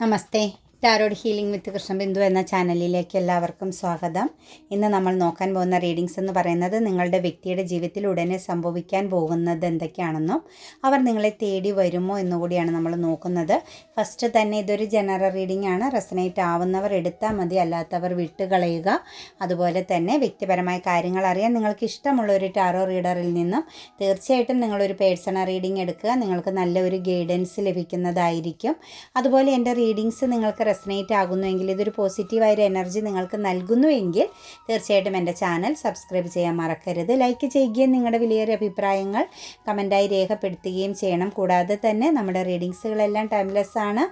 Namaste. Tarot healing with Krishnabindu എന്ന ചാനലിലേക്ക് എല്ലാവർക്കും സ്വാഗതം. ഇന്ന് നമ്മൾ നോക്കാൻ പോകുന്ന റീഡിങ്സ് എന്ന് പറയുന്നത് നിങ്ങളുടെ വ്യക്തിയുടെ ജീവിതത്തിൽ ഉടനെ സംഭവിക്കാൻ പോകുന്നത് എന്തൊക്കെയാണെന്നും അവർ നിങ്ങളെ തേടി വരുമോ എന്നുകൂടിയാണ് നമ്മൾ നോക്കുന്നത്. ഫസ്റ്റ് തന്നെ ഇതൊരു ജനറൽ റീഡിംഗ് ആണ്. റെസനേറ്റ് ആവുന്നവർ എടുത്താൽ മതി അല്ലാത്തവർ വിട്ടുകളയുക. അതുപോലെ തന്നെ വ്യക്തിപരമായ കാര്യങ്ങൾ അറിയാൻ നിങ്ങൾക്ക് ഇഷ്ടമുള്ള ഒരു ടാറോ റീഡറിൽ നിന്നും തീർച്ചയായിട്ടും നിങ്ങളൊരു പേഴ്സണൽ റീഡിംഗ് എടുക്കുക. നിങ്ങൾക്ക് നല്ലൊരു ഗൈഡൻസ് ലഭിക്കുന്നതായിരിക്കും. അതുപോലെ എന്റെ റീഡിങ്സ് നിങ്ങൾക്ക് റെസനേറ്റ് ആകുന്നുവെങ്കിൽ ഇതൊരു പോസിറ്റീവായൊരു എനർജി നിങ്ങൾക്ക് നൽകുന്നുവെങ്കിൽ തീർച്ചയായിട്ടും എന്റെ ചാനൽ സബ്സ്ക്രൈബ് ചെയ്യാൻ മറക്കരുത്. ലൈക്ക് ചെയ്യുകയും നിങ്ങളുടെ വിലയേറിയ അഭിപ്രായങ്ങൾ കമന്റായി രേഖപ്പെടുത്തുകയും ചെയ്യണം. കൂടാതെ തന്നെ നമ്മുടെ റീഡിങ്സുകളെല്ലാം ടൈംലെസ് ആണ്.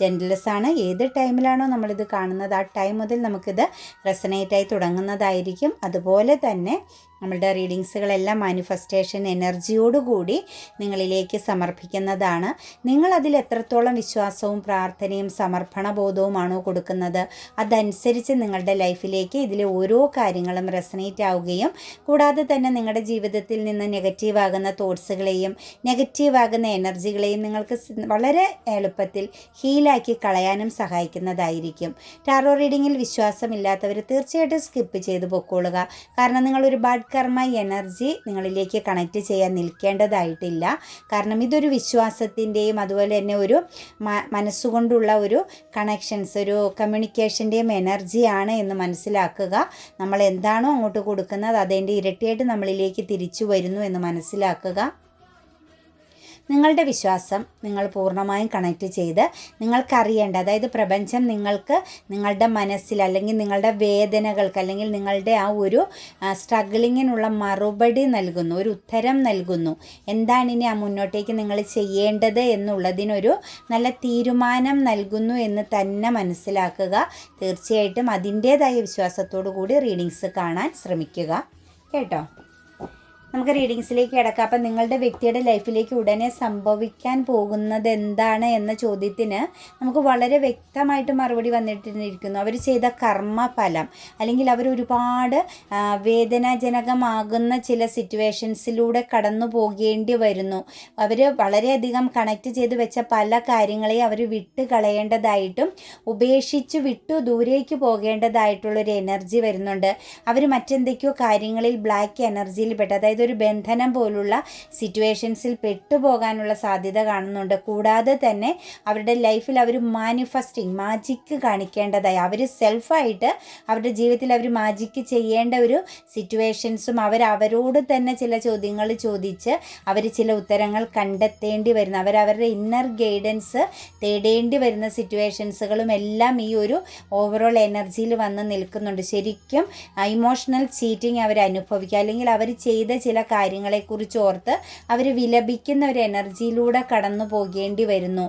ജെൻഡ്ലെസ് ആണ്. ഏത് ടൈമിലാണോ നമ്മളിത് കാണുന്നത് ആ ടൈം മുതൽ നമുക്കിത് റെസനേറ്റായി തുടങ്ങുന്നതായിരിക്കും. അതുപോലെ തന്നെ നമ്മളുടെ റീഡിങ്സുകളെല്ലാം മാനിഫെസ്റ്റേഷൻ എനർജിയോടുകൂടി നിങ്ങളിലേക്ക് സമർപ്പിക്കുന്നതാണ്. നിങ്ങൾ അതിൽ എത്രത്തോളം വിശ്വാസവും പ്രാർത്ഥനയും സമർപ്പണ ബോധവുമാണോ കൊടുക്കുന്നത് അതനുസരിച്ച് നിങ്ങളുടെ ലൈഫിലേക്ക് ഇതിലെ ഓരോ കാര്യങ്ങളും റെസനേറ്റ് ആവുകയും കൂടാതെ തന്നെ നിങ്ങളുടെ ജീവിതത്തിൽ നിന്ന് നെഗറ്റീവാകുന്ന തോട്ട്സുകളെയും നെഗറ്റീവ് ആകുന്ന എനർജികളെയും നിങ്ങൾക്ക് വളരെ എളുപ്പത്തിൽ ഹീലാക്കി കളയാനും സഹായിക്കുന്നതായിരിക്കും. ടാറോ റീഡിങ്ങിൽ വിശ്വാസമില്ലാത്തവർ തീർച്ചയായിട്ടും സ്കിപ്പ് ചെയ്ത് പൊക്കോളുക. കാരണം നിങ്ങൾ ബാഡ് കർമ്മ എനർജി നിങ്ങളിലേക്ക് കണക്ട് ചെയ്യാൻ നിൽക്കേണ്ടതായിട്ടില്ല. കാരണം ഇതൊരു വിശ്വാസത്തിന്റെയും അതുപോലെ തന്നെ ഒരു മനസ്സുകൊണ്ടുള്ള ഒരു കണക്ഷൻസ് ഒരു കമ്മ്യൂണിക്കേഷന്റെയും എനർജിയാണ് എന്ന് മനസ്സിലാക്കുക. നമ്മൾ എന്താണോ അങ്ങോട്ട് കൊടുക്കുന്നത് അതിന്റെ ഇരട്ടിയായിട്ട് നമ്മളിലേക്ക് തിരിച്ചു വരുന്നു എന്ന് മനസ്സിലാക്കുക. നിങ്ങളുടെ വിശ്വാസം നിങ്ങൾ പൂർണമായും കണക്ട് ചെയ്ത് നിങ്ങൾക്കറിയേണ്ട അതായത് പ്രപഞ്ചം നിങ്ങൾക്ക് നിങ്ങളുടെ മനസ്സിൽ അല്ലെങ്കിൽ നിങ്ങളുടെ വേദനകൾക്ക് അല്ലെങ്കിൽ നിങ്ങളുടെ ആ ഒരു സ്ട്രഗിളിങ്ങിനുള്ള മറുപടി നൽകുന്നു ഒരു ഉത്തരം നൽകുന്നു. എന്താണ് ഇനി ആ മുന്നോട്ടേക്ക് നിങ്ങൾ ചെയ്യേണ്ടത് എന്നുള്ളതിനൊരു നല്ല തീരുമാനം നൽകുന്നു എന്ന് തന്നെ മനസ്സിലാക്കുക. തീർച്ചയായിട്ടും അതിന്റേതായ വിശ്വാസത്തോടു കൂടി റീഡിങ്സ് കാണാൻ ശ്രമിക്കുക. കേട്ടോ? നമുക്ക് റീഡിങ്സിലേക്ക് കിടക്കാം. അപ്പം നിങ്ങളുടെ വ്യക്തിയുടെ ലൈഫിലേക്ക് ഉടനെ സംഭവിക്കാൻ പോകുന്നത് എന്താണ് എന്ന ചോദ്യത്തിന് നമുക്ക് വളരെ വ്യക്തമായിട്ട് മറുപടി വന്നിട്ടിരിക്കുന്നു. അവർ ചെയ്ത കർമ്മഫലം അല്ലെങ്കിൽ അവർ ഒരുപാട് വേദനാജനകമാകുന്ന ചില സിറ്റുവേഷൻസിലൂടെ കടന്നു പോകേണ്ടി വരുന്നു. അവർ വളരെയധികം കണക്ട് ചെയ്ത് വെച്ച പല കാര്യങ്ങളെയും അവർ വിട്ട് കളയേണ്ടതായിട്ടും ഉപേക്ഷിച്ച് വിട്ടു ദൂരേക്ക് പോകേണ്ടതായിട്ടുള്ളൊരു എനർജി വരുന്നുണ്ട്. അവർ മറ്റെന്തൊക്കെയോ കാര്യങ്ങളിൽ ബ്ലാക്ക് എനർജിയിൽ പെട്ട് അതായത് ഒരു ബന്ധനം പോലുള്ള സിറ്റുവേഷൻസിൽ പെട്ടുപോകാനുള്ള സാധ്യത കാണുന്നുണ്ട്. കൂടാതെ തന്നെ അവരുടെ ലൈഫിൽ അവർ മാനിഫെസ്റ്റിംഗ് മാജിക്ക് കാണിക്കേണ്ടതായി. അവർ സെൽഫായിട്ട് അവരുടെ ജീവിതത്തിൽ അവർ മാജിക്ക് ചെയ്യേണ്ട ഒരു സിറ്റുവേഷൻസും അവർ അവരോട് തന്നെ ചില ചോദ്യങ്ങൾ ചോദിച്ച് അവർ ചില ഉത്തരങ്ങൾ കണ്ടെത്തേണ്ടി വരുന്ന. അവർ അവരുടെ ഇന്നർ ഗൈഡൻസ് തേടേണ്ടി വരുന്ന സിറ്റുവേഷൻസുകളും എല്ലാം ഈ ഒരു ഓവറോൾ എനർജിയിൽ വന്ന് നിൽക്കുന്നുണ്ട്. ശരിക്കും ഇമോഷണൽ ചീറ്റിംഗ് അവർ അനുഭവിക്കുക അല്ലെങ്കിൽ അവർ ചെയ്ത ചില കാര്യങ്ങളെക്കുറിച്ച് ഓർത്ത് അവർ വിലപിക്കുന്ന ഒരു എനർജിയിലൂടെ കടന്നു പോകേണ്ടി വരുന്നു.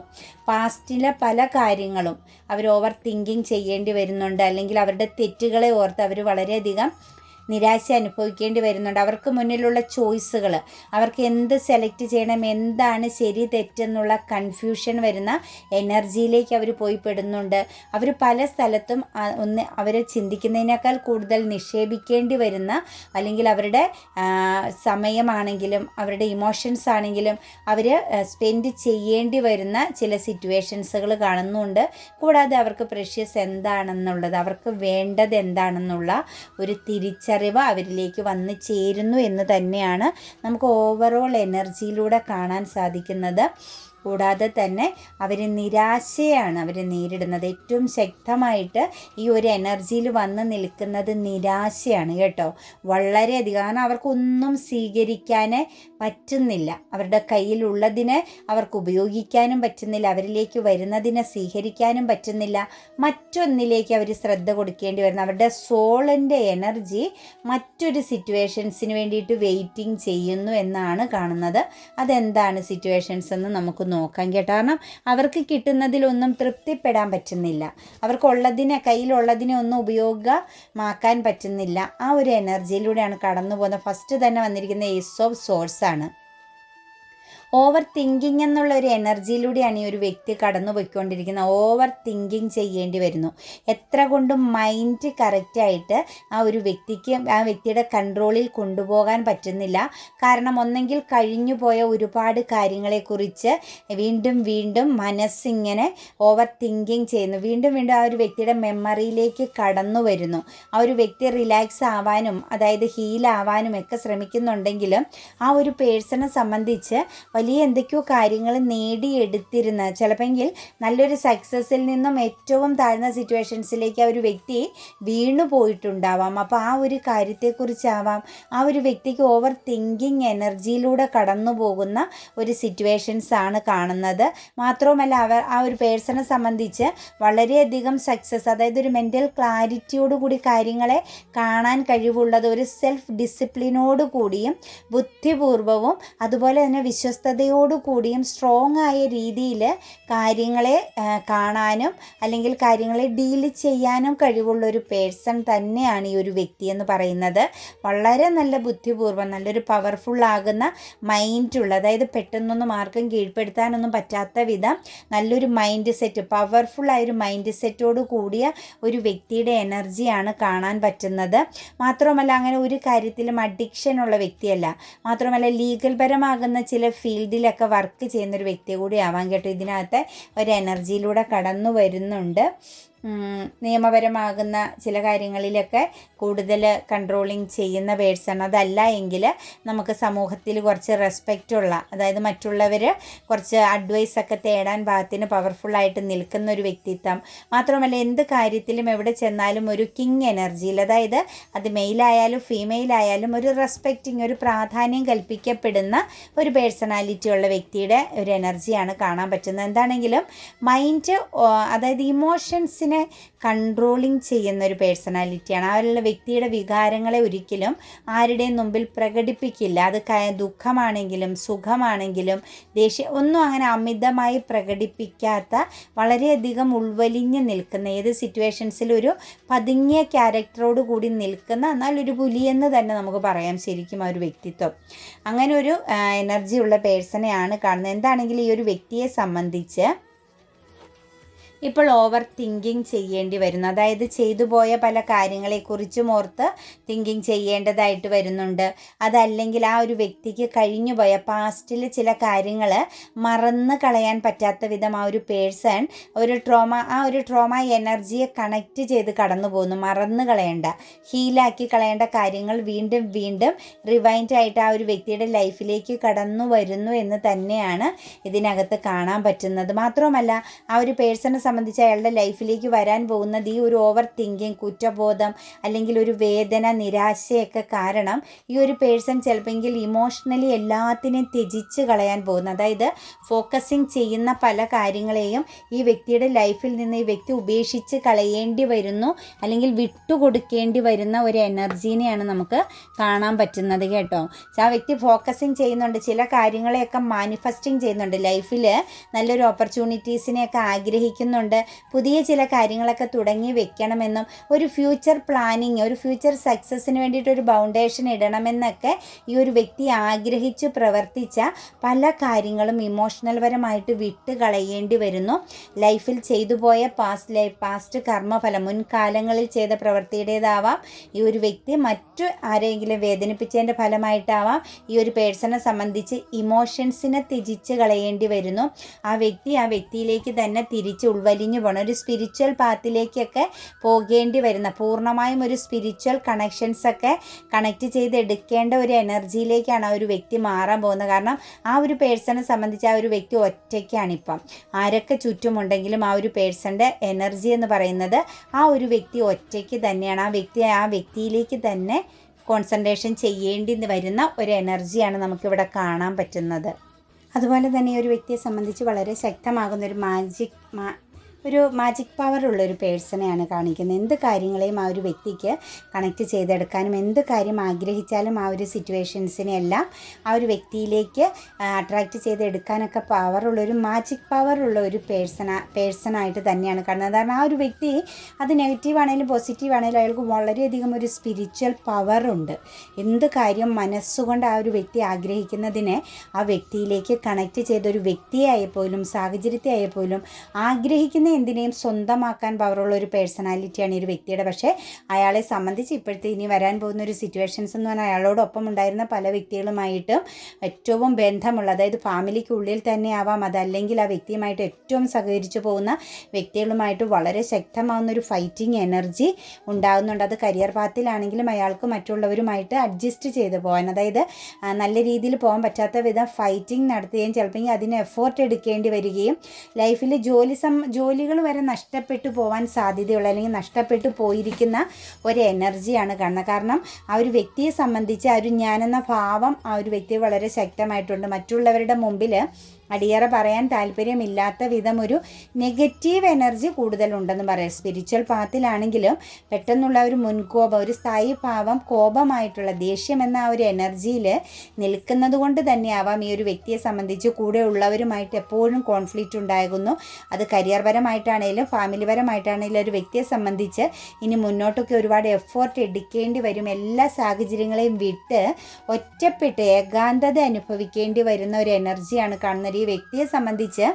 പാസ്റ്റിലെ പല കാര്യങ്ങളും അവർ ഓവർ തിങ്കിങ് ചെയ്യേണ്ടി വരുന്നുണ്ട്. അല്ലെങ്കിൽ അവരുടെ തെറ്റുകളെ ഓർത്ത് അവർ വളരെയധികം നിരാശ അനുഭവിക്കേണ്ടി വരുന്നുണ്ട്. അവർക്ക് മുന്നിലുള്ള ചോയ്സുകൾ അവർക്ക് എന്ത് സെലക്ട് ചെയ്യണം എന്താണ് ശരി തെറ്റെന്നുള്ള കൺഫ്യൂഷൻ വരുന്ന എനർജിയിലേക്ക് അവർ പോയി പെടുന്നുണ്ട്. അവർ പല സ്ഥലത്തും ഒന്ന് അവർ ചിന്തിക്കുന്നതിനേക്കാൾ കൂടുതൽ നിക്ഷേപിക്കേണ്ടി വരുന്ന അല്ലെങ്കിൽ അവരുടെ സമയമാണെങ്കിലും അവരുടെ ഇമോഷൻസ് ആണെങ്കിലും അവർ സ്പെൻഡ് ചെയ്യേണ്ടി വരുന്ന ചില സിറ്റുവേഷൻസുകൾ കാണുന്നുണ്ട്. കൂടാതെ അവർക്ക് പ്രഷ്യസ് എന്താണെന്നുള്ളത് അവർക്ക് വേണ്ടത് എന്താണെന്നുള്ള ഒരു തിരിച്ചറിവ് അവരിലേക്ക് വന്ന് ചേരുന്നു എന്ന് തന്നെയാണ് നമുക്ക് ഓവറോൾ എനർജിയിലൂടെ കാണാൻ സാധിക്കുന്നത്. കൂടാതെ തന്നെ അവർ നിരാശയാണ് അവർ നേരിടുന്നത്. ഏറ്റവും ശക്തമായിട്ട് ഈ ഒരു എനർജിയിൽ വന്ന് നിൽക്കുന്നത് നിരാശയാണ് കേട്ടോ. വളരെയധികം. കാരണം അവർക്കൊന്നും സ്വീകരിക്കാൻ പറ്റുന്നില്ല. അവരുടെ കയ്യിലുള്ളതിനെ അവർക്ക് ഉപയോഗിക്കാനും പറ്റുന്നില്ല. അവരിലേക്ക് വരുന്നതിനെ സ്വീകരിക്കാനും പറ്റുന്നില്ല. മറ്റൊന്നിലേക്ക് അവർ ശ്രദ്ധ കൊടുക്കേണ്ടി വരുന്നു. അവരുടെ സോളിന്റെ എനർജി മറ്റൊരു സിറ്റുവേഷൻസിന് വേണ്ടിയിട്ട് വെയിറ്റിംഗ് ചെയ്യുന്നു എന്നാണ് കാണുന്നത്. അതെന്താണ് സിറ്റുവേഷൻസ് എന്ന് നമുക്ക് നോക്കാം കേട്ടോ. കാരണം അവർക്ക് കിട്ടുന്നതിലൊന്നും തൃപ്തിപ്പെടാൻ പറ്റുന്നില്ല. അവർക്കുള്ളതിനെ കയ്യിലുള്ളതിനെ ഒന്നും ഉപയോഗമാക്കാൻ പറ്റുന്നില്ല. ആ ഒരു എനർജിയിലൂടെയാണ് കടന്നു പോകുന്നത് ഫസ്റ്റ് തന്നെ വന്നിരിക്കുന്ന ഏസ് ഓഫ് സോഴ്സാണ് ഓവർ തിങ്കിങ് എന്നുള്ള ഒരു എനർജിയിലൂടെയാണ് ഈ ഒരു വ്യക്തി കടന്നു പോയിക്കൊണ്ടിരിക്കുന്നത്. ഓവർ തിങ്കിങ് ചെയ്യേണ്ടി വരുന്നു. എത്ര കൊണ്ടും മൈൻഡ് കറക്റ്റായിട്ട് ആ ഒരു വ്യക്തിക്ക് ആ വ്യക്തിയുടെ കൺട്രോളിൽ കൊണ്ടുപോകാൻ പറ്റുന്നില്ല. കാരണം ഒന്നെങ്കിൽ കഴിഞ്ഞു പോയ ഒരുപാട് കാര്യങ്ങളെക്കുറിച്ച് വീണ്ടും വീണ്ടും മനസ്സിങ്ങനെ ഓവർ തിങ്കിങ് ചെയ്യുന്നു. വീണ്ടും വീണ്ടും ആ ഒരു വ്യക്തിയുടെ മെമ്മറിയിലേക്ക് കടന്നു വരുന്നു. ആ ഒരു വ്യക്തി റിലാക്സ് ആവാനും അതായത് ഹീലാവാനും ഒക്കെ ശ്രമിക്കുന്നുണ്ടെങ്കിലും ആ ഒരു പേഴ്സണെ സംബന്ധിച്ച് വലിയ എന്തൊക്കെയോ കാര്യങ്ങൾ നേടിയെടുത്തിരുന്ന ചിലപ്പോൾ നല്ലൊരു സക്സസ്സിൽ നിന്നും ഏറ്റവും താഴ്ന്ന സിറ്റുവേഷൻസിലേക്ക് ആ ഒരു വ്യക്തി വീണു പോയിട്ടുണ്ടാവാം. അപ്പോൾ ആ ഒരു കാര്യത്തെക്കുറിച്ചാവാം ആ ഒരു വ്യക്തിക്ക് ഓവർ തിങ്കിങ് എനർജിയിലൂടെ കടന്നു പോകുന്ന ഒരു സിറ്റുവേഷൻസ് ആണ് കാണുന്നത്. മാത്രവുമല്ല അവർ ആ ഒരു പേഴ്സണെ സംബന്ധിച്ച് വളരെയധികം സക്സസ് അതായത് ഒരു മെന്റൽ ക്ലാരിറ്റിയോട് കൂടി കാര്യങ്ങളെ കാണാൻ കഴിവുള്ളത് ഒരു സെൽഫ് ഡിസിപ്ലിനോട് കൂടിയും ബുദ്ധിപൂർവവും അതുപോലെ തന്നെ വിശ്വസ്തയോടു കൂടിയും സ്ട്രോങ് ആയ രീതിയിൽ കാര്യങ്ങളെ കാണാനും അല്ലെങ്കിൽ കാര്യങ്ങളെ ഡീൽ ചെയ്യാനും കഴിവുള്ള ഒരു പേഴ്സൺ തന്നെയാണ് ഈ ഒരു വ്യക്തി എന്ന് പറയുന്നത്. വളരെ നല്ല ബുദ്ധിപൂർവം നല്ലൊരു പവർഫുൾ ആകുന്ന മൈൻഡുള്ള അതായത് പെട്ടെന്നൊന്നും ആർക്കും കീഴ്പ്പെടുത്താനൊന്നും പറ്റാത്ത വിധം നല്ലൊരു മൈൻഡ് സെറ്റ് പവർഫുൾ ആയൊരു മൈൻഡ് സെറ്റോട് കൂടിയ ഒരു വ്യക്തിയുടെ എനർജിയാണ് കാണാൻ പറ്റുന്നത്. മാത്രമല്ല അങ്ങനെ ഒരു കാര്യത്തിലും അഡിക്ഷൻ ഉള്ള വ്യക്തിയല്ല. മാത്രമല്ല ലീഗൽ പരമാകുന്ന ചില ഫീൽഡിലൊക്കെ വർക്ക് ചെയ്യുന്ന ഒരു വ്യക്തി കൂടി ആവാൻ കേട്ടോ ഇതിനകത്തെ ഒരു എനർജിയിലൂടെ കടന്നു വരുന്നുണ്ട്. നിയമപരമാകുന്ന ചില കാര്യങ്ങളിലൊക്കെ കൂടുതൽ കൺട്രോളിങ് ചെയ്യുന്ന പേഴ്സൺ അതല്ല എങ്കിൽ നമുക്ക് സമൂഹത്തിൽ കുറച്ച് റെസ്പെക്റ്റ് ഉള്ള അതായത് മറ്റുള്ളവർ കുറച്ച് അഡ്വൈസ് ഒക്കെ തേടാൻ ഭാഗത്തിന് പവർഫുള്ളായിട്ട് നിൽക്കുന്ന ഒരു വ്യക്തിത്വം. മാത്രമല്ല എന്ത് കാര്യത്തിലും എവിടെ ചെന്നാലും ഒരു കിങ് എനർജിയിൽ അതായത് അത് മെയിലായാലും ഫീമെയിലായാലും ഒരു റെസ്പെക്റ്റിങ് ഒരു പ്രാധാന്യം കൽപ്പിക്കപ്പെടുന്ന ഒരു പേഴ്സണാലിറ്റി ഉള്ള വ്യക്തിയുടെ ഒരു എനർജിയാണ് കാണാൻ പറ്റുന്നത്. എന്താണെങ്കിലും മൈൻഡ് അതായത് ഇമോഷൻസിന് മനസ്സിനെ കൺട്രോളിങ് ചെയ്യുന്ന ഒരു പേഴ്സണാലിറ്റിയാണ് ആ വ്യക്തിയുടെ വികാരങ്ങളെ ഒരിക്കലും ആരുടെയും മുമ്പിൽ പ്രകടിപ്പിക്കില്ല. അത് ദുഃഖമാണെങ്കിലും സുഖമാണെങ്കിലും ദേഷ്യം ഒന്നും അങ്ങനെ അമിതമായി പ്രകടിപ്പിക്കാത്ത വളരെയധികം ഉൾവലിഞ്ഞ് നിൽക്കുന്ന ഏത് സിറ്റുവേഷൻസിലും ഒരു പതുങ്ങിയ ക്യാരക്ടറോട് കൂടി നിൽക്കുന്ന എന്നാൽ ഒരു പുലിയെന്ന് തന്നെ നമുക്ക് പറയാം ശരിക്കും ആ ഒരു വ്യക്തിത്വം. അങ്ങനെ ഒരു എനർജി ഉള്ള പേഴ്സണെയാണ് കാണുന്നത്. എന്താണെങ്കിലും ഈ ഒരു വ്യക്തിയെ സംബന്ധിച്ച് ഇപ്പോൾ ഓവർ തിങ്കിങ് ചെയ്യേണ്ടി വരുന്നു. അതായത് ചെയ്തു പോയ പല കാര്യങ്ങളെക്കുറിച്ചും ഓർത്ത് തിങ്കിങ് ചെയ്യേണ്ടതായിട്ട് വരുന്നുണ്ട്. അതല്ലെങ്കിൽ ആ ഒരു വ്യക്തിക്ക് കഴിഞ്ഞു പോയ പാസ്റ്റിൽ ചില കാര്യങ്ങൾ മറന്ന് കളയാൻ പറ്റാത്ത വിധം ആ ഒരു പേഴ്സൺ ഒരു ട്രോമ ആ ഒരു ട്രോമ എനർജിയെ കണക്റ്റ് ചെയ്ത് കടന്നു പോകുന്നു മറന്ന് കളയേണ്ട ഹീലാക്കി കളയേണ്ട കാര്യങ്ങൾ വീണ്ടും വീണ്ടും റിവൈൻഡ് ആയിട്ട് ആ ഒരു വ്യക്തിയുടെ ലൈഫിലേക്ക് കടന്നു വരുന്നു എന്ന് തന്നെയാണ് ഇതിനകത്ത് കാണാൻ പറ്റുന്നത്. മാത്രമല്ല ആ ഒരു പേഴ്സണെ സംബന്ധിച്ച് അയാളുടെ ലൈഫിലേക്ക് വരാൻ പോകുന്നത് ഈ ഒരു ഓവർ തിങ്കിങ് കുറ്റബോധം അല്ലെങ്കിൽ ഒരു വേദന നിരാശയൊക്കെ കാരണം ഈ ഒരു പേഴ്സൺ ചിലപ്പോൾ ഇമോഷണലി എല്ലാത്തിനെയും ത്യജിച്ച് കളയാൻ പോകുന്നു. അതായത് ഫോക്കസിങ് ചെയ്യുന്ന പല കാര്യങ്ങളെയും ഈ വ്യക്തിയുടെ ലൈഫിൽ നിന്ന് ഈ വ്യക്തി ഉപേക്ഷിച്ച് കളയേണ്ടി വരുന്നു. അല്ലെങ്കിൽ വിട്ടുകൊടുക്കേണ്ടി വരുന്ന ഒരു എനർജീനെയാണ് നമുക്ക് കാണാൻ പറ്റുന്നത് കേട്ടോ. ആ വ്യക്തി ഫോക്കസിങ് ചെയ്യുന്നുണ്ട്. ചില കാര്യങ്ങളെയൊക്കെ മാനിഫെസ്റ്റിങ് ചെയ്യുന്നുണ്ട്. ലൈഫിൽ നല്ലൊരു ഓപ്പർച്യൂണിറ്റീസിനെയൊക്കെ ആഗ്രഹിക്കുന്നുണ്ട്. കൊണ്ട് പുതിയ ചില കാര്യങ്ങളൊക്കെ തുടങ്ങി വെക്കണമെന്നും ഒരു ഫ്യൂച്ചർ പ്ലാനിങ് ഒരു ഫ്യൂച്ചർ സക്സസ്സിന് വേണ്ടിയിട്ട് ഒരു ബൗണ്ടേഷൻ ഇടണമെന്നൊക്കെ ഈ ഒരു വ്യക്തി ആഗ്രഹിച്ച് പ്രവർത്തിച്ച പല കാര്യങ്ങളും ഇമോഷണൽ പരമായിട്ട് വിട്ട് കളയേണ്ടി വരുന്നു. ലൈഫിൽ ചെയ്തു പോയ പാസ്റ്റ് ലൈഫ് പാസ്റ്റ് കർമ്മഫലം മുൻകാലങ്ങളിൽ ചെയ്ത പ്രവൃത്തിയുടേതാവാം. ഈ ഒരു വ്യക്തി മറ്റു ആരെങ്കിലും വേദനിപ്പിച്ചതിന്റെ ഫലമായിട്ടാവാം ഈ ഒരു പേഴ്സണെ സംബന്ധിച്ച് ഇമോഷൻസിനെ ത്യജിച്ച് കളയേണ്ടി വരുന്നു. ആ വ്യക്തി ആ വ്യക്തിയിലേക്ക് തന്നെ തിരിച്ച് വലിഞ്ഞു പോകണം ഒരു സ്പിരിച്വൽ പാത്തിലേക്കൊക്കെ പോകേണ്ടി വരുന്ന പൂർണമായും ഒരു സ്പിരിച്വൽ കണക്ഷൻസൊക്കെ കണക്ട് ചെയ്തെടുക്കേണ്ട ഒരു എനർജിയിലേക്കാണ് ആ ഒരു വ്യക്തി മാറാൻ പോകുന്നത്. കാരണം ആ ഒരു പേഴ്സണെ സംബന്ധിച്ച് ആ ഒരു വ്യക്തി ഒറ്റയ്ക്കാണ് ഇപ്പം. ആരൊക്കെ ചുറ്റുമുണ്ടെങ്കിലും ആ ഒരു പേഴ്സന്റെ എനർജി എന്ന് പറയുന്നത് ആ ഒരു വ്യക്തി ഒറ്റയ്ക്ക് തന്നെയാണ്. ആ വ്യക്തി ആ വ്യക്തിയിലേക്ക് തന്നെ കോൺസെൻട്രേഷൻ ചെയ്യേണ്ടി വരുന്ന ഒരു എനർജിയാണ് നമുക്കിവിടെ കാണാൻ പറ്റുന്നത്. അതുപോലെ തന്നെ ഈ ഒരു വ്യക്തിയെ സംബന്ധിച്ച് വളരെ ശക്തമാകുന്ന ഒരു മാജിക് ഒരു മാജിക് പവർ ഉള്ള ഒരു പേഴ്സണെയാണ് കാണിക്കുന്നത്. എന്ത് കാര്യങ്ങളെയും ആ ഒരു വ്യക്തിക്ക് കണക്ട് ചെയ്തെടുക്കാനും എന്ത് കാര്യം ആഗ്രഹിച്ചാലും ആ ഒരു സിറ്റുവേഷൻസിനെ എല്ലാം ആ ഒരു വ്യക്തിയിലേക്ക് അട്രാക്റ്റ് ചെയ്തെടുക്കാനൊക്കെ പവറുള്ള ഒരു മാജിക് പവറുള്ള ഒരു പേഴ്സൺ പേഴ്സണായിട്ട് തന്നെയാണ് കാണുന്നത്. കാരണം ആ ഒരു വ്യക്തി അത് നെഗറ്റീവ് ആണെങ്കിലും പോസിറ്റീവ് ആണെങ്കിലും അയാൾക്ക് വളരെയധികം ഒരു സ്പിരിച്വൽ പവറുണ്ട് എന്ത് കാര്യം മനസ്സുകൊണ്ട് ആ ഒരു വ്യക്തി ആഗ്രഹിക്കുന്നതിനെ ആ വ്യക്തിയിലേക്ക് കണക്ട് ചെയ്തൊരു വ്യക്തിയായപ്പോലും സാഹചര്യത്തെ ആയപ്പോലും ആഗ്രഹിക്കുന്ന എന്തിനേയും സ്വന്തമാക്കാൻ പവറുള്ള ഒരു പേഴ്സണാലിറ്റിയാണ് ഈ ഒരു വ്യക്തിയുടെ. പക്ഷേ അയാളെ സംബന്ധിച്ച് ഇപ്പോഴത്തെ ഇനി വരാൻ പോകുന്ന ഒരു സിറ്റുവേഷൻസ് എന്ന് പറഞ്ഞാൽ അയാളോടൊപ്പം ഉണ്ടായിരുന്ന പല വ്യക്തികളുമായിട്ടും ഏറ്റവും ബന്ധമുള്ള അതായത് ഫാമിലിക്കുള്ളിൽ തന്നെ ആവാം അതല്ലെങ്കിൽ ആ വ്യക്തിയുമായിട്ട് ഏറ്റവും സഹകരിച്ചു പോകുന്ന വ്യക്തികളുമായിട്ട് വളരെ ശക്തമാവുന്ന ഒരു ഫൈറ്റിംഗ് എനർജി ഉണ്ടാകുന്നുണ്ട് അത് കരിയർ പാത്തിലാണെങ്കിലും അയാൾക്ക് മറ്റുള്ളവരുമായിട്ട് അഡ്ജസ്റ്റ് ചെയ്ത് പോകാൻ അതായത് നല്ല രീതിയിൽ പോകാൻ പറ്റാത്ത വിധം ഫൈറ്റിംഗ് നടത്തുകയും ചിലപ്പോൾ അതിന് എഫോർട്ട് എടുക്കേണ്ടി വരികയും ലൈഫിൽ ജോലി സം ജോലികൾ വരെ നഷ്ടപ്പെട്ടു പോകാൻ സാധ്യതയുള്ള അല്ലെങ്കിൽ നഷ്ടപ്പെട്ടു പോയിരിക്കുന്ന ഒരു എനർജിയാണ് കാണുന്നത് കാരണം ആ ഒരു വ്യക്തിയെ സംബന്ധിച്ച് ആ ഒരു ഞാനെന്ന ഭാവം ആ ഒരു വ്യക്തി വളരെ ശക്തമായിട്ടുണ്ട്. മറ്റുള്ളവരുടെ മുമ്പിൽ അടിയറ പറയാൻ താല്പര്യമില്ലാത്ത വിധം ഒരു നെഗറ്റീവ് എനർജി കൂടുതലുണ്ടെന്ന് പറയാം. സ്പിരിച്വൽ പാത്തിലാണെങ്കിലും പെട്ടെന്നുള്ള ഒരു മുൻകോപം ഒരു സ്ഥായി ഭാവം കോപമായിട്ടുള്ള ദേഷ്യം എന്ന ആ ഒരു എനർജിയിൽ നിൽക്കുന്നത് കൊണ്ട് തന്നെയാവാം ഈ ഒരു വ്യക്തിയെ സംബന്ധിച്ച് കൂടെ ഉള്ളവരുമായിട്ട് എപ്പോഴും കോൺഫ്ലിക്റ്റ് ഉണ്ടാകുന്നു. അത് കരിയർ പരമായിട്ടാണെങ്കിലും ഫാമിലി പരമായിട്ടാണെങ്കിലും ഒരു വ്യക്തിയെ സംബന്ധിച്ച് ഇനി മുന്നോട്ടൊക്കെ ഒരുപാട് എഫേർട്ട് എടുക്കേണ്ടി വരും. എല്ലാ സാഹചര്യങ്ങളെയും വിട്ട് ഒറ്റപ്പെട്ട് ഏകാന്തത അനുഭവിക്കേണ്ടി വരുന്ന ഒരു എനർജിയാണ് കാണുന്നത്. ഈ വ്യക്തിയെ സംബന്ധിച്ച്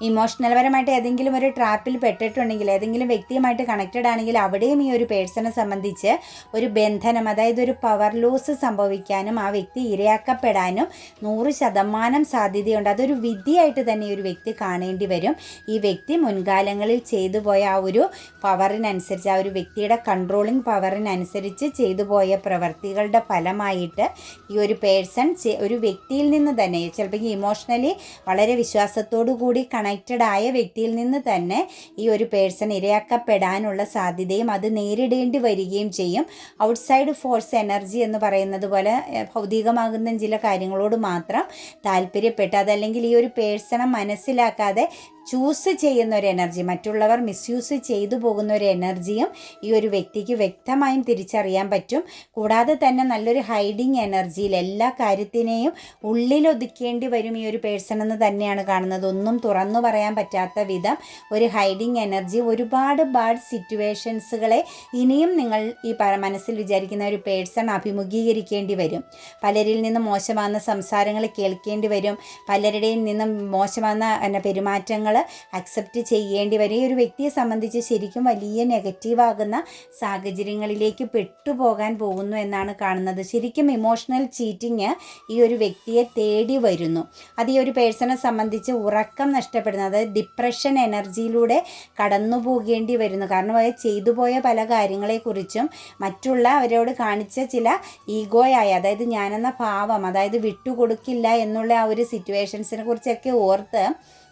ഇമോഷണൽ പരമായിട്ട് ഏതെങ്കിലും ഒരു ട്രാപ്പിൽ പെട്ടിട്ടുണ്ടെങ്കിൽ ഏതെങ്കിലും വ്യക്തിയുമായിട്ട് കണക്റ്റഡ് ആണെങ്കിൽ അവിടെയും ഈ ഒരു പേഴ്സണെ സംബന്ധിച്ച് ഒരു ബന്ധനം അതായത് ഒരു പവർ ലൂസ് സംഭവിക്കാനും ആ വ്യക്തി ഇരയാക്കപ്പെടാനും നൂറ് ശതമാനം സാധ്യതയുണ്ട്. അതൊരു വിധിയായിട്ട് തന്നെ ഒരു വ്യക്തി കാണേണ്ടി വരും. ഈ വ്യക്തി മുൻകാലങ്ങളിൽ ചെയ്തു പോയ ആ ഒരു പവറിനനുസരിച്ച് ആ ഒരു വ്യക്തിയുടെ കൺട്രോളിങ് പവറിനനുസരിച്ച് ചെയ്തു പോയ പ്രവർത്തികളുടെ ഫലമായിട്ട് ഈ ഒരു പേഴ്സൺ ഒരു വ്യക്തിയിൽ നിന്ന് തന്നെ ചിലപ്പോൾ ഇമോഷണലി വളരെ വിശ്വാസത്തോടു കൂടി കണക്ട് കണക്റ്റഡ് ആയ വ്യക്തിയിൽ നിന്ന് തന്നെ ഈ ഒരു പേഴ്സൺ ഇരയാക്കപ്പെടാനുള്ള സാധ്യതയും അത് നേരിടേണ്ടി വരികയും ചെയ്യും. ഔട്ട്സൈഡ് ഫോഴ്സ് എനർജി എന്ന് പറയുന്നത് പോലെ ഭൗതികമാകുന്ന ചില കാര്യങ്ങളോട് മാത്രം താല്പര്യപ്പെട്ട് അതല്ലെങ്കിൽ ഈ ഒരു പേഴ്സണെ മനസ്സിലാക്കാതെ ചൂസ് ചെയ്യുന്ന ഒരു എനർജി മറ്റുള്ളവർ മിസ്യൂസ് ചെയ്തു പോകുന്ന ഒരു എനർജിയും ഈ ഒരു വ്യക്തിക്ക് വ്യക്തമായും തിരിച്ചറിയാൻ പറ്റും. കൂടാതെ തന്നെ നല്ലൊരു ഹൈഡിങ് എനർജിയിൽ എല്ലാ കാര്യത്തിനെയും ഉള്ളിലൊതുക്കേണ്ടി വരും ഈ ഒരു പേഴ്സൺ എന്ന് തന്നെയാണ് കാണുന്നത്. ഒന്നും തുറന്നു പറയാൻ പറ്റാത്ത വിധം ഒരു ഹൈഡിങ് എനർജി ഒരുപാട് ബാഡ് സിറ്റുവേഷൻസുകളെ ഇനിയും നിങ്ങൾ ഈ മനസ്സിൽ വിചാരിക്കുന്ന ഒരു പേഴ്സൺ അഭിമുഖീകരിക്കേണ്ടി വരും. പലരിൽ നിന്നും മോശമാകുന്ന സംസാരങ്ങൾ കേൾക്കേണ്ടി വരും. പലരുടെയും നിന്നും മോശമാകുന്ന പെരുമാറ്റങ്ങൾ അക്സെപ്റ്റ് ചെയ്യേണ്ടി വരും. ഈ ഒരു വ്യക്തിയെ സംബന്ധിച്ച് ശരിക്കും വലിയ നെഗറ്റീവാകുന്ന സാഹചര്യങ്ങളിലേക്ക് പെട്ടുപോകാൻ പോകുന്നു എന്നാണ് കാണുന്നത്. ശരിക്കും ഇമോഷണൽ ചീറ്റിങ് ഈ ഒരു വ്യക്തിയെ തേടി വരുന്നു. അത് ഈ ഒരു പേഴ്സണെ സംബന്ധിച്ച് ഉറക്കം നഷ്ടപ്പെടുന്നത് അതായത് ഡിപ്രഷൻ എനർജിയിലൂടെ കടന്നു പോകേണ്ടി വരുന്നു. കാരണം അവർ ചെയ്തു പോയ പല കാര്യങ്ങളെക്കുറിച്ചും മറ്റുള്ള അവരോട് കാണിച്ച ചില ഈഗോയായ. അതായത് ഞാനെന്ന ഭാവം അതായത് വിട്ടുകൊടുക്കില്ല എന്നുള്ള ആ ഒരു സിറ്റുവേഷൻസിനെ കുറിച്ചൊക്കെ ഓർത്ത്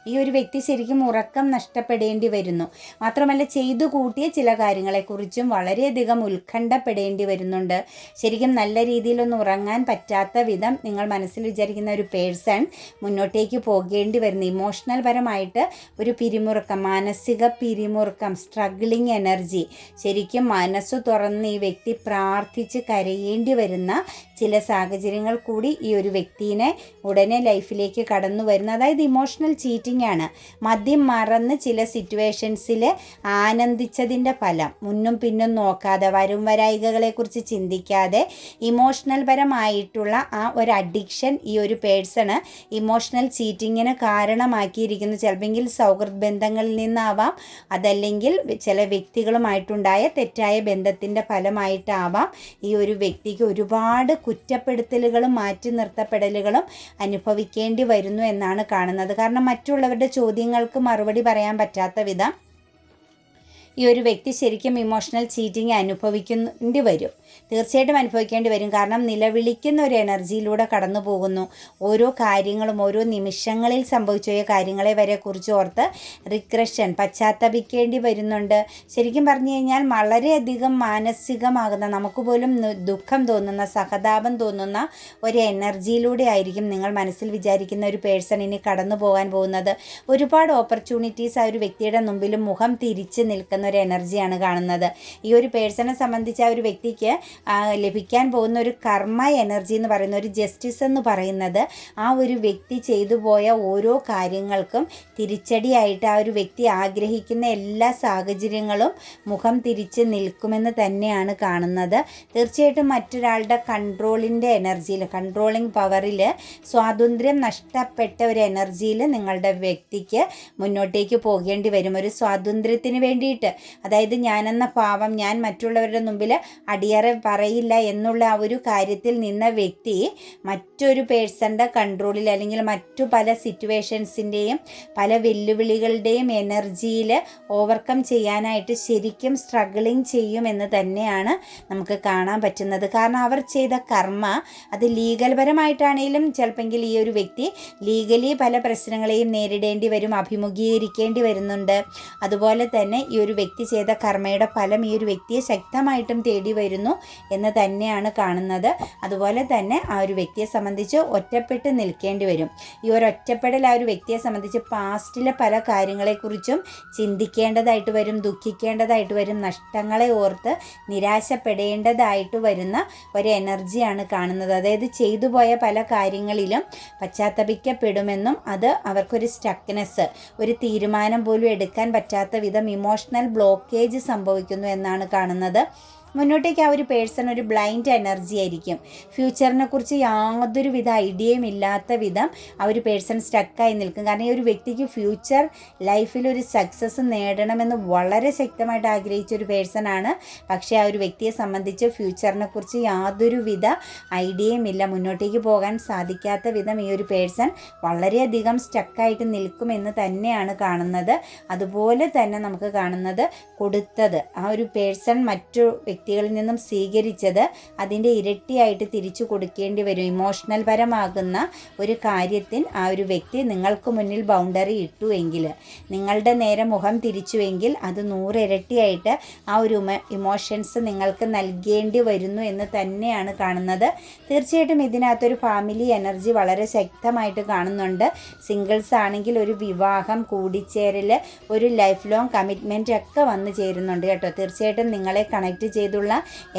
ഈ ഒരു വ്യക്തി ശരിക്കും ഉറക്കം നഷ്ടപ്പെടേണ്ടി വരുന്നു. മാത്രമല്ല ചെയ്തു കൂട്ടിയ ചില കാര്യങ്ങളെക്കുറിച്ചും വളരെയധികം ഉത്കണ്ഠപ്പെടേണ്ടി വരുന്നുണ്ട്. ശരിക്കും നല്ല രീതിയിലൊന്നും ഉറങ്ങാൻ പറ്റാത്ത വിധം നിങ്ങൾ മനസ്സിൽ വിചാരിക്കുന്ന ഒരു പേഴ്സൺ മുന്നോട്ടേക്ക് പോകേണ്ടി വരുന്നു. ഇമോഷണൽ പരമായിട്ട് ഒരു പിരിമുറുക്കം മാനസിക പിരിമുറുക്കം സ്ട്രഗ്ലിംഗ് എനർജി. ശരിക്കും മനസ്സ് തുറന്ന് ഈ വ്യക്തി പ്രാർത്ഥിച്ച് കരയേണ്ടി വരുന്ന ചില സാഹചര്യങ്ങൾ കൂടി ഈ ഒരു വ്യക്തിനെ ഉടനെ ലൈഫിലേക്ക് കടന്നു വരുന്നു അതായത് ഇമോഷണൽ ചീറ്റിംഗ് ആണ്. മദ്യം മറന്ന് ചില സിറ്റുവേഷൻസിൽ ആനന്ദിച്ചതിന്റെ ഫലം മുന്നും പിന്നും നോക്കാതെ വരും വരായികകളെക്കുറിച്ച് ചിന്തിക്കാതെ ഇമോഷണൽ പരമായിട്ടുള്ള ആ ഒരു അഡിക്ഷൻ ഈ ഒരു പേഴ്സണ് ഇമോഷണൽ ചീറ്റിങ്ങിന് കാരണമാക്കിയിരിക്കുന്നു. ചിലപ്പോൾ സൗഹൃദ ബന്ധങ്ങളിൽ നിന്നാവാം അതല്ലെങ്കിൽ ചില വ്യക്തികളുമായിട്ടുണ്ടായ തെറ്റായ ബന്ധത്തിന്റെ ഫലമായിട്ടാവാം ഈ ഒരു വ്യക്തിക്ക് ഒരുപാട് കുറ്റപ്പെടുത്തലുകളും മാറ്റി നിർത്തപ്പെടലുകളും അനുഭവിക്കേണ്ടി വരുന്നു എന്നാണ് കാണുന്നത്. കാരണം മറ്റുള്ള മറ്റുള്ളവരുടെ ചോദ്യങ്ങൾക്ക് മറുപടി പറയാൻ പറ്റാത്ത വിധം ഈ ഒരു വ്യക്തി ശരിക്കും ഇമോഷണൽ ചീറ്റിംഗ് അനുഭവിക്കേണ്ടി വരും. തീർച്ചയായിട്ടും അനുഭവിക്കേണ്ടി വരും. കാരണം നിലവിളിക്കുന്ന ഒരു എനർജിയിലൂടെ കടന്നു പോകുന്നു. ഓരോ കാര്യങ്ങളും ഓരോ നിമിഷങ്ങളിൽ സംഭവിച്ച കാര്യങ്ങളെ വരെ കുറിച്ച് ഓർത്ത് റിഗ്രഷൻ പശ്ചാത്തപിക്കേണ്ടി വരുന്നുണ്ട്. ശരിക്കും പറഞ്ഞു കഴിഞ്ഞാൽ വളരെയധികം മാനസികമാകുന്ന നമുക്ക് പോലും ദുഃഖം തോന്നുന്ന സഹതാപം തോന്നുന്ന ഒരു എനർജിയിലൂടെ ആയിരിക്കും നിങ്ങൾ മനസ്സിൽ വിചാരിക്കുന്ന ഒരു പേഴ്സൺ ഇനി കടന്നു പോകാൻ പോകുന്നത്. ഒരുപാട് ഓപ്പർച്യൂണിറ്റീസ് ആ ഒരു വ്യക്തിയുടെ മുമ്പിൽ മുഖം തിരിച്ച് നിൽക്കുന്ന ഒരു എനർജിയാണ് കാണുന്നത്. ഈ ഒരു പേഴ്സണെ സംബന്ധിച്ച് ആ ഒരു വ്യക്തിക്ക് ലഭിക്കാൻ പോകുന്ന ഒരു കർമ്മ എനർജി എന്ന് പറയുന്ന ഒരു ജസ്റ്റിസ് എന്ന് പറയുന്നത് ആ ഒരു വ്യക്തി ചെയ്തു പോയ ഓരോ കാര്യങ്ങൾക്കും തിരിച്ചടിയായിട്ട് ആ ഒരു വ്യക്തി ആഗ്രഹിക്കുന്ന എല്ലാ സാഹചര്യങ്ങളും മുഖം തിരിച്ച് നിൽക്കുമെന്ന് തന്നെയാണ് കാണുന്നത്. തീർച്ചയായിട്ടും മറ്റൊരാളുടെ കൺട്രോളിന്റെ എനർജിയിൽ കൺട്രോളിങ് പവറിൽ സ്വാതന്ത്ര്യം നഷ്ടപ്പെട്ട ഒരു എനർജിയിൽ നിങ്ങളുടെ വ്യക്തിക്ക് മുന്നോട്ടേക്ക് പോകേണ്ടി വരും. ഒരു സ്വാതന്ത്ര്യത്തിന് വേണ്ടിയിട്ട് അതായത് ഞാനെന്ന പാവം ഞാൻ മറ്റുള്ളവരുടെ മുമ്പിൽ അടിയറ പറയില്ല എന്നുള്ള ആ ഒരു കാര്യത്തിൽ നിന്ന വ്യക്തി മറ്റൊരു പേഴ്സണിന്റെ കൺട്രോളിൽ അല്ലെങ്കിൽ മറ്റു പല സിറ്റുവേഷൻസിന്റെയും പല വെല്ലുവിളികളുടെയും എനർജിയിൽ ഓവർകം ചെയ്യാനായിട്ട് ശരിക്കും സ്ട്രഗിളിങ് ചെയ്യുമെന്ന് തന്നെയാണ് നമുക്ക് കാണാൻ പറ്റുന്നത്. കാരണം അവർ ചെയ്ത കർമ്മ അത് ലീഗൽ പരമായിട്ടാണെങ്കിലും ചിലപ്പെങ്കിൽ ഈ ഒരു വ്യക്തി ലീഗലി പല പ്രശ്നങ്ങളെയും നേരിടേണ്ടി വരും അഭിമുഖീകരിക്കേണ്ടി വരുന്നുണ്ട്. അതുപോലെ തന്നെ ഈ ഒരു വ്യക്തി ചെയ്ത കർമ്മയുടെ ഫലം ഈ ഒരു വ്യക്തിയെ ശക്തമായിട്ടും തേടി വരുന്നു എന്ന് തന്നെയാണ് കാണുന്നത്. അതുപോലെ തന്നെ ആ ഒരു വ്യക്തിയെ സംബന്ധിച്ച് ഒറ്റപ്പെട്ട് നിൽക്കേണ്ടി വരും. ഈ ഒരു ഒറ്റപ്പെടൽ ആ ഒരു വ്യക്തിയെ സംബന്ധിച്ച് പാസ്റ്റിലെ പല കാര്യങ്ങളെക്കുറിച്ചും ചിന്തിക്കേണ്ടതായിട്ട് വരും ദുഃഖിക്കേണ്ടതായിട്ട് വരും നഷ്ടങ്ങളെ ഓർത്ത് നിരാശപ്പെടേണ്ടതായിട്ട് വരുന്ന ഒരു എനർജിയാണ് കാണുന്നത്. അതായത് ചെയ്തു പോയ പല കാര്യങ്ങളിലും പശ്ചാത്തപിക്കപ്പെടുമെന്നും അത് അവർക്കൊരു സ്റ്റക്നെസ് ഒരു തീരുമാനം പോലും എടുക്കാൻ പറ്റാത്ത വിധം ഇമോഷണൽ ബ്ലോക്കേജ് സംഭവിക്കുന്നു എന്നാണ് കാണുന്നത്. മുന്നോട്ടേക്ക് ആ ഒരു പേഴ്സൺ ഒരു ബ്ലൈൻഡ് എനർജി ആയിരിക്കും. ഫ്യൂച്ചറിനെ കുറിച്ച് യാതൊരു വിധ ഐഡിയയും ഇല്ലാത്ത വിധം ആ ഒരു പേഴ്സൺ സ്റ്റക്കായി നിൽക്കും. കാരണം ഈ ഒരു വ്യക്തിക്ക് ഫ്യൂച്ചർ ലൈഫിൽ ഒരു സക്സസ് നേടണമെന്ന് വളരെ ശക്തമായിട്ട് ആഗ്രഹിച്ച ഒരു പേഴ്സൺ ആണ്. പക്ഷേ ആ ഒരു വ്യക്തിയെ സംബന്ധിച്ച് ഫ്യൂച്ചറിനെ കുറിച്ച് യാതൊരു വിധ ഐഡിയയും ഇല്ല. മുന്നോട്ടേക്ക് പോകാൻ സാധിക്കാത്ത വിധം ഈ ഒരു പേഴ്സൺ വളരെയധികം സ്റ്റക്കായിട്ട് നിൽക്കുമെന്ന് തന്നെയാണ് കാണുന്നത്. അതുപോലെ തന്നെ നമുക്ക് കാണുന്നത് കൊടുത്തത്. ആ ഒരു പേഴ്സൺ മറ്റു വ്യക്തികളിൽ നിന്നും സ്വീകരിച്ചത് അതിന്റെ ഇരട്ടിയായിട്ട് തിരിച്ചു കൊടുക്കേണ്ടി വരും. ഇമോഷണൽ പരമാകുന്ന ഒരു കാര്യത്തിൽ ആ ഒരു വ്യക്തി നിങ്ങൾക്ക് മുന്നിൽ ബൗണ്ടറി ഇട്ടു എങ്കിൽ നിങ്ങളുടെ നേരെ മുഖം തിരിച്ചുവെങ്കിൽ അത് നൂറിരട്ടിയായിട്ട് ആ ഒരു ഇമോഷൻസ് നിങ്ങൾക്ക് നൽകേണ്ടി വരുന്നു എന്ന് തന്നെയാണ് കാണുന്നത്. തീർച്ചയായിട്ടും ഇതിനകത്തൊരു ഫാമിലി എനർജി വളരെ ശക്തമായിട്ട് കാണുന്നുണ്ട്. സിംഗിൾസ് ആണെങ്കിൽ ഒരു വിവാഹം കൂടിച്ചേരൽ ഒരു ലൈഫ് ലോങ് കമ്മിറ്റ്മെന്റ് ഒക്കെ വന്നു ചേരുന്നുണ്ട് കേട്ടോ. തീർച്ചയായിട്ടും നിങ്ങളെ കണക്ട് ചെയ്തുള്ള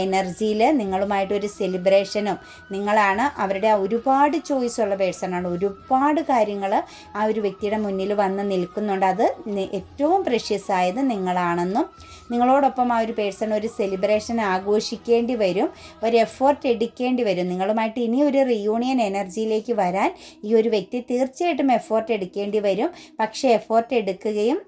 എനർജിയിൽ നിങ്ങളുമായിട്ടൊരു സെലിബ്രേഷനും നിങ്ങളാണ് അവരുടെ ഒരുപാട് ചോയ്സ് ഉള്ള പേഴ്സണാണ്. ഒരുപാട് കാര്യങ്ങൾ ആ ഒരു വ്യക്തിയുടെ മുന്നിൽ വന്ന് നിൽക്കുന്നുണ്ട്. അത് ഏറ്റവും പ്രഷ്യസ് ആയത് നിങ്ങളാണെന്നും നിങ്ങളോടൊപ്പം ആ ഒരു പേഴ്സൺ ഒരു സെലിബ്രേഷൻ ആഘോഷിക്കേണ്ടി വരും. ഒരു എഫേർട്ട് എടുക്കേണ്ടി വരും. നിങ്ങളുമായിട്ട് ഇനി ഒരു റിയൂണിയൻ എനർജിയിലേക്ക് വരാൻ ഈ ഒരു വ്യക്തി തീർച്ചയായിട്ടും എഫേർട്ട് എടുക്കേണ്ടി വരും. പക്ഷേ എഫേർട്ട് എടുക്കുകയും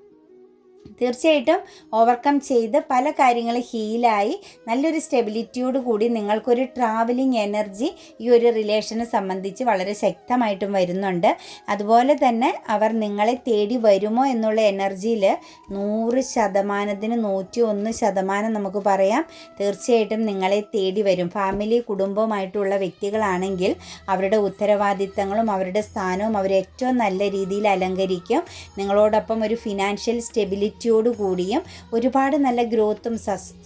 തീർച്ചയായിട്ടും ഓവർകം ചെയ്ത് പല കാര്യങ്ങളും ഹീലായി നല്ലൊരു സ്റ്റെബിലിറ്റിയോട് കൂടി നിങ്ങൾക്കൊരു ട്രാവലിംഗ് എനർജി ഈ ഒരു റിലേഷനെ സംബന്ധിച്ച് വളരെ ശക്തമായിട്ടും വരുന്നുണ്ട്. അതുപോലെ തന്നെ അവർ നിങ്ങളെ തേടി വരുമോ എന്നുള്ള എനർജിയിൽ നൂറ് ശതമാനത്തിന് നൂറ്റി ഒന്ന് ശതമാനം നമുക്ക് പറയാം. തീർച്ചയായിട്ടും നിങ്ങളെ തേടി വരും. ഫാമിലി കുടുംബമായിട്ടുള്ള വ്യക്തികളാണെങ്കിൽ അവരുടെ ഉത്തരവാദിത്തങ്ങളും അവരുടെ സ്ഥാനവും അവർ ഏറ്റവും നല്ല രീതിയിൽ അലങ്കരിക്കും. നിങ്ങളോടൊപ്പം ഒരു ഫിനാൻഷ്യൽ സ്റ്റെബിലിറ്റിയോട് കൂടിയും ഒരുപാട് നല്ല ഗ്രോത്തും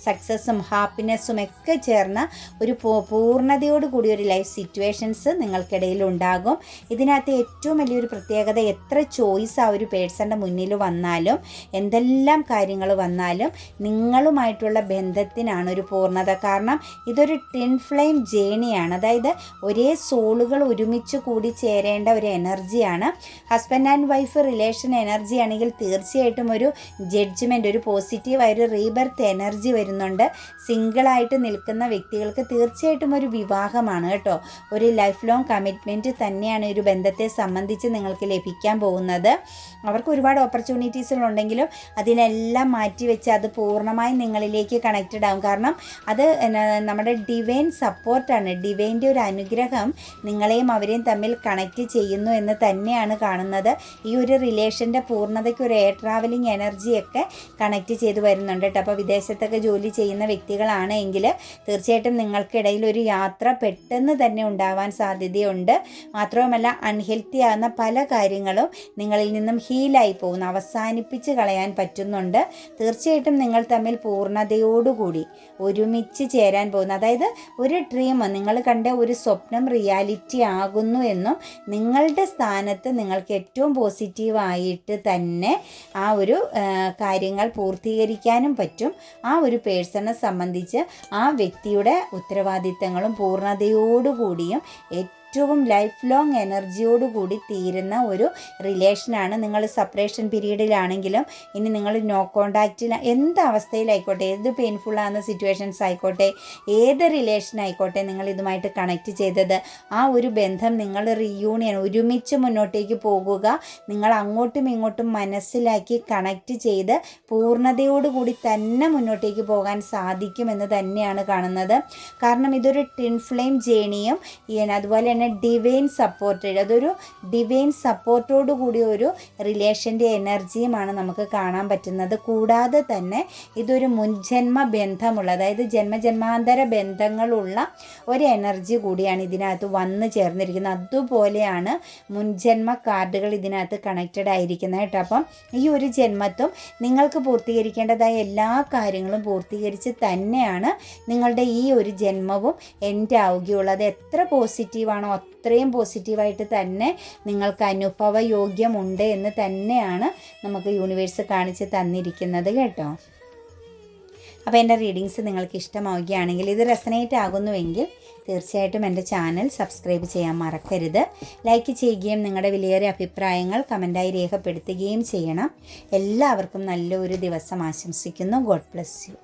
സക്സസ്സും ഹാപ്പിനെസ്സും ഒക്കെ ചേർന്ന ഒരു പൂർണതയോട് കൂടിയ ഒരു ലൈഫ് സിറ്റുവേഷൻസ് നിങ്ങൾക്കിടയിൽ ഉണ്ടാകും. ഇതിനകത്ത് ഏറ്റവും വലിയൊരു പ്രത്യേകത എത്ര ചോയ്സ് ആ ഒരു പേഴ്സന്റെ മുന്നിൽ വന്നാലും എന്തെല്ലാം കാര്യങ്ങൾ വന്നാലും നിങ്ങളുമായിട്ടുള്ള ബന്ധത്തിനാണ് ഒരു പൂർണത. കാരണം ഇതൊരു ടിൻ ഫ്ലെയിം ജേണിയാണ് അതായത് ഒരേ സോളുകൾ ഒരുമിച്ച് കൂടി ചേരേണ്ട ഒരു എനർജിയാണ് husband and wife relation energy ആണെങ്കിൽ തീർച്ചയായിട്ടും ഒരു ജഡ്ജ്മെന്റ് ഒരു പോസിറ്റീവായ ഒരു റീബർത്ത് എനർജി വരുന്നുണ്ട്. സിംഗിളായിട്ട് നിൽക്കുന്ന വ്യക്തികൾക്ക് തീർച്ചയായിട്ടും ഒരു വിവാഹമാണ് കേട്ടോ. ഒരു ലൈഫ് ലോങ് കമ്മിറ്റ്മെന്റ് തന്നെയാണ് ഒരു ബന്ധത്തെ സംബന്ധിച്ച് നിങ്ങൾക്ക് ലഭിക്കാൻ പോകുന്നത്. അവർക്ക് ഒരുപാട് ഓപ്പർച്യൂണിറ്റീസുകളുണ്ടെങ്കിലും അതിനെല്ലാം മാറ്റിവെച്ച് അത് പൂർണമായും നിങ്ങളിലേക്ക് കണക്റ്റഡ് ആകും കാരണം അത് നമ്മുടെ ഡിവൈൻ സപ്പോർട്ടാണ് ഡിവൈന്റെ ഒരു അനുഗ്രഹം നിങ്ങളെയും അവരെയും തമ്മിൽ കണക്റ്റ് ചെയ്യുന്നു എന്ന് തന്നെയാണ് കാണുന്നത്. ഈ ഒരു റിലേഷന്റെ പൂർണതയ്ക്ക് ഒരു എയർ ട്രാവലിംഗ് എനർജി എനർജിയൊക്കെ കണക്ട് ചെയ്ത് വരുന്നുണ്ട് കേട്ടോ അപ്പോൾ വിദേശത്തൊക്കെ ജോലി ചെയ്യുന്ന വ്യക്തികളാണ് എങ്കിൽ തീർച്ചയായിട്ടും നിങ്ങൾക്കിടയിൽ ഒരു യാത്ര പെട്ടെന്ന് തന്നെ ഉണ്ടാവാൻ സാധ്യതയുണ്ട്. മാത്രവുമല്ല അൺഹെൽത്തി ആകുന്ന പല കാര്യങ്ങളും നിങ്ങളിൽ നിന്നും ഹീലായി പോകുന്നു. അവസാനിപ്പിച്ച് കളയാൻ പറ്റുന്നുണ്ട്. തീർച്ചയായിട്ടും നിങ്ങൾ തമ്മിൽ പൂർണതയോടുകൂടി ഒരുമിച്ച് ചേരാൻ പോകുന്നു. അതായത് ഒരു ഡ്രീം നിങ്ങൾ കണ്ട ഒരു സ്വപ്നം റിയാലിറ്റി ആകുന്നു എന്നും നിങ്ങളുടെ സ്ഥാനത്ത് നിങ്ങൾക്ക് ഏറ്റവും പോസിറ്റീവായിട്ട് തന്നെ ആ ഒരു കാര്യങ്ങൾ പൂർത്തീകരിക്കാനും പറ്റും. ആ ഒരു പേഴ്സണെ സംബന്ധിച്ച് ആ വ്യക്തിയുടെ ഉത്തരവാദിത്തങ്ങളും പൂർണതയോടുകൂടിയും ഏറ്റവും ലൈഫ് ലോങ് എനർജിയോടുകൂടി തീരുന്ന ഒരു റിലേഷനാണ് നിങ്ങൾ സെപ്പറേഷൻ പീരീഡിലാണെങ്കിലും ഇനി നിങ്ങൾ നോ കോണ്ടാക്റ്റിൽ എന്ത് അവസ്ഥയിലായിക്കോട്ടെ ഏത് പെയിൻഫുൾ ആകുന്ന സിറ്റുവേഷൻസ് ആയിക്കോട്ടെ ഏത് റിലേഷൻ ആയിക്കോട്ടെ നിങ്ങൾ ഇതുമായിട്ട് കണക്ട് ചെയ്തത് ആ ഒരു ബന്ധം നിങ്ങൾ റീയൂണിയൻ ഒരുമിച്ച് മുന്നോട്ടേക്ക് പോകുക നിങ്ങൾ അങ്ങോട്ടും ഇങ്ങോട്ടും മനസ്സിലാക്കി കണക്ട് ചെയ്ത് പൂർണതയോടുകൂടി തന്നെ മുന്നോട്ടേക്ക് പോകാൻ സാധിക്കുമെന്ന് തന്നെയാണ് കാണുന്നത്. കാരണം ഇതൊരു ടിൻ ഫ്ലെയിം ജേണിയും അതുപോലെ തന്നെ ഡിവൈൻ സപ്പോർട്ട് അതൊരു ഡിവൈൻ സപ്പോർട്ടോട് കൂടി ഒരു റിലേഷന്റെ എനർജിയുമാണ് നമുക്ക് കാണാൻ പറ്റുന്നത്. കൂടാതെ തന്നെ ഇതൊരു മുൻജന്മ ബന്ധമുള്ള അതായത് ജന്മജന്മാന്തര ബന്ധങ്ങളുള്ള ഒരു എനർജി കൂടിയാണ് ഇതിനകത്ത് വന്നു ചേർന്നിരിക്കുന്നത്. അതുപോലെയാണ് മുൻജന്മ കാർഡുകൾ ഇതിനകത്ത് കണക്റ്റഡ് ആയിരിക്കുന്നത് കേട്ടോ. അപ്പം ഈ ഒരു ജന്മത്തും നിങ്ങൾക്ക് പൂർത്തീകരിക്കേണ്ടതായ എല്ലാ കാര്യങ്ങളും പൂർത്തീകരിച്ച് തന്നെയാണ് നിങ്ങളുടെ ഈ ഒരു ജന്മവും എന്റെ ആവുകയുള്ളത് എത്ര പോസിറ്റീവാണോ അത്രയും പോസിറ്റീവായിട്ട് തന്നെ നിങ്ങൾക്ക് അനുഭവ യോഗ്യമുണ്ട് എന്ന് തന്നെയാണ് നമുക്ക് യൂണിവേഴ്സ് കാണിച്ച് തന്നിരിക്കുന്നത് കേട്ടോ. അപ്പോൾ എന്റെ റീഡിങ്സ് നിങ്ങൾക്ക് ഇഷ്ടമാവുകയാണെങ്കിൽ ഇത് റെസനേറ്റ് ആകുന്നുവെങ്കിൽ തീർച്ചയായിട്ടും എന്റെ ചാനൽ സബ്സ്ക്രൈബ് ചെയ്യാൻ മറക്കരുത്. ലൈക്ക് ചെയ്യുകയും നിങ്ങളുടെ വിലയേറിയ അഭിപ്രായങ്ങൾ കമന്റായി രേഖപ്പെടുത്തുകയും ചെയ്യണം. എല്ലാവർക്കും നല്ലൊരു ദിവസം ആശംസിക്കുന്നു. God bless you